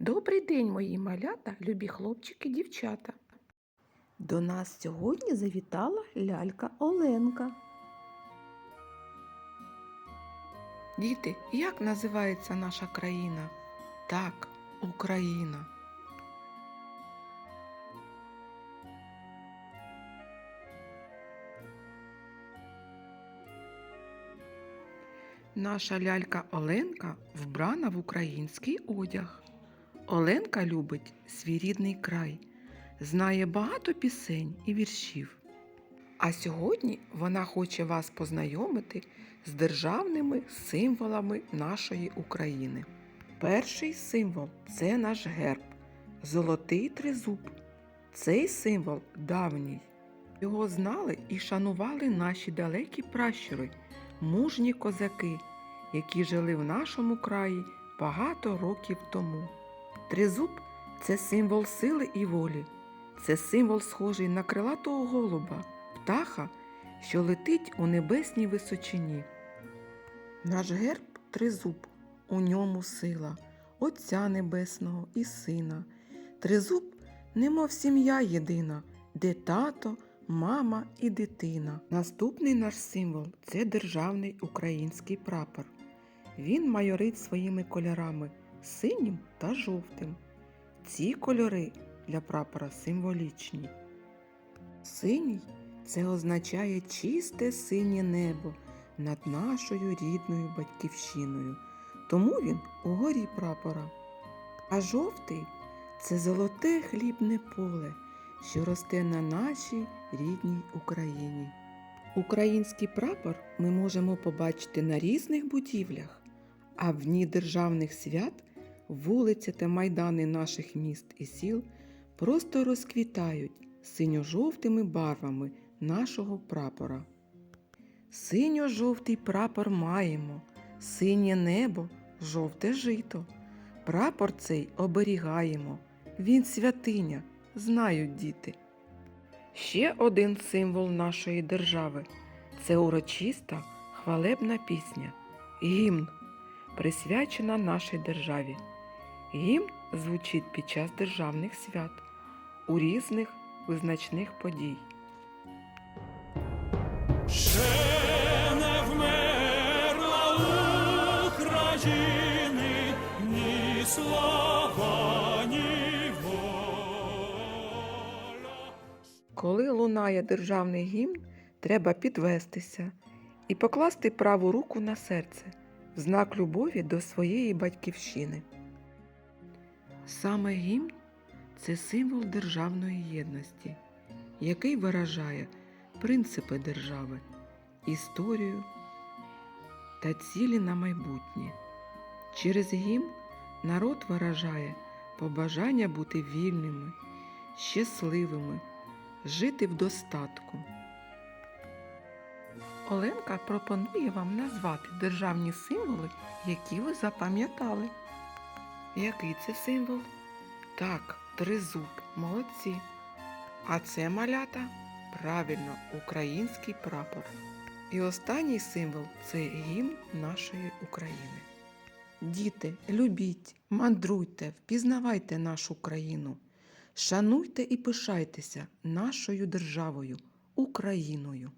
Добрий день, мої малята, любі хлопчики, дівчата. До нас сьогодні завітала лялька Оленка. Діти, як називається наша країна? Так, Україна. Наша лялька Оленка вбрана в український одяг. Оленка любить свій рідний край, знає багато пісень і віршів. А сьогодні вона хоче вас познайомити з державними символами нашої України. Перший символ це наш герб золотий тризуб. Цей символ давній. Його знали і шанували наші далекі пращури, мужні козаки, які жили в нашому краї багато років тому. Тризуб це символ сили і волі, це символ схожий на крилатого голуба, птаха, що летить у небесній височині. Наш герб тризуб, у ньому сила, Отця Небесного і Сина. Тризуб, немов сім'я єдина, де тато, мама і дитина. Наступний наш символ це державний український прапор. Він майорить своїми кольорами синім та жовтим. Ці кольори для прапора символічні. Синій це означає чисте синє небо над нашою рідною батьківщиною, тому він угорі прапора. А жовтий це золоте хлібне поле, що росте на нашій рідній Україні. Український прапор ми можемо побачити на різних будівлях, а в дні державних свят вулиці та майдани наших міст і сіл просто розквітають синьо-жовтими барвами нашого прапора. Синьо-жовтий прапор маємо, синє небо, жовте жито. Прапор цей оберігаємо, він святиня, знають діти. Ще один символ нашої держави це урочиста хвалебна пісня, гімн, присвячена нашій державі. Гімн звучить під час державних свят у різних визначних подій. Ще не вмерла України ні слава, ні воля. Коли лунає державний гімн, треба підвестися і покласти праву руку на серце в знак любові до своєї батьківщини. Саме гімн це символ державної єдності, який виражає принципи держави, історію та цілі на майбутнє. Через гімн народ виражає побажання бути вільними, щасливими, жити в достатку. Оленка пропонує вам назвати державні символи, які ви запам'ятали. Який це символ? Так, тризуб, молодці. А це малята правильно український прапор. І останній символ це гімн нашої України. Діти, любіть, мандруйте, впізнавайте нашу країну, шануйте і пишайтеся нашою державою, Україною.